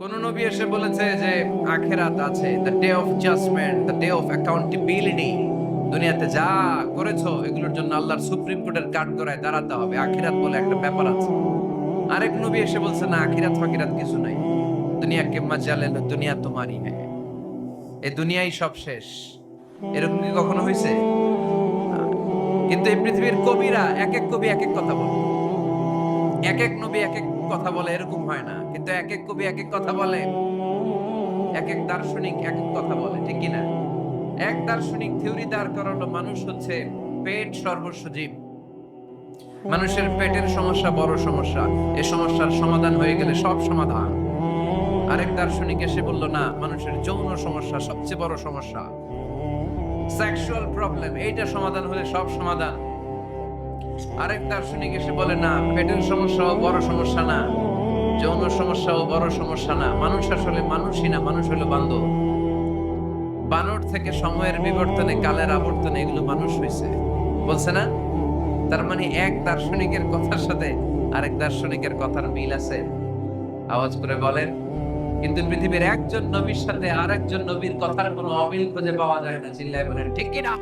কোন নবী এসে বলেছে যে আখেরাত আছে the day of judgement the day of accountability দুনিয়াতে যা করেছ, এগুলোর জন্য আল্লাহর সুপ্রিম কোর্টের কাঠ গড়ায় দাঁড়াতে হবে। আখিরাত বলে একটা ব্যাপার আছে। আরেক নবী এসে বলছে, না, আখিরাত ফাকিরাত কিছু নাই। দুনিয়া কে মজা লেলো দুনিয়া তোমারই হ্যাঁ এই দুনিয়াই সব শেষ। এরকম কি কখনো হয়েছে কিন্তু এই পৃথিবীর কবিরা এক এক কবি এক এক কথা বলে। এক এক নবী এক এক কথা বলে, এরকম হয় না। কিন্তু এক এক কবি এক এক কথা বলে এক এক দার্শনিক এক এক কথা বলে, ঠিক কি না? এক দার্শনিক থিওরি দাঁড় করালো মানুষ হচ্ছে পেট সর্বস্ব জীব। মানুষের পেটের সমস্যা বড় সমস্যা। এই সমস্যার সমাধান হয়ে গেলে সব সমাধান। আরেক দার্শনিক এসে বলল, না, মানুষের যৌন সমস্যা সবচেয়ে বড় সমস্যা। সেক্সুয়াল প্রবলেম এইটা সমাধান হলে সব সমাধান। আরেক দার্শনিক এসে বলে, না, পেটের সমস্যাও বড় সমস্যা না। যৌন সমস্যাও বড় সমস্যা না। মানুষ আসলে মানুষই না, মানুষ হলো বান্ধব বানর থেকে সময়ের বিবর্তনে, কালের আবর্তনে এগুলো মানুষ হয়েছে বলছে না? তার মানে এক দার্শনিকের কথার সাথে আরেক দার্শনিকের কথার মিল আছে। আওয়াজ করে বলেন, কিন্তু পৃথিবীর একজন নবীর সাথে আরেকজন নবীর কথার কোনো অমিল খুঁজে পাওয়া যায় না, চিল্লায় বলেন, ঠিক কিনা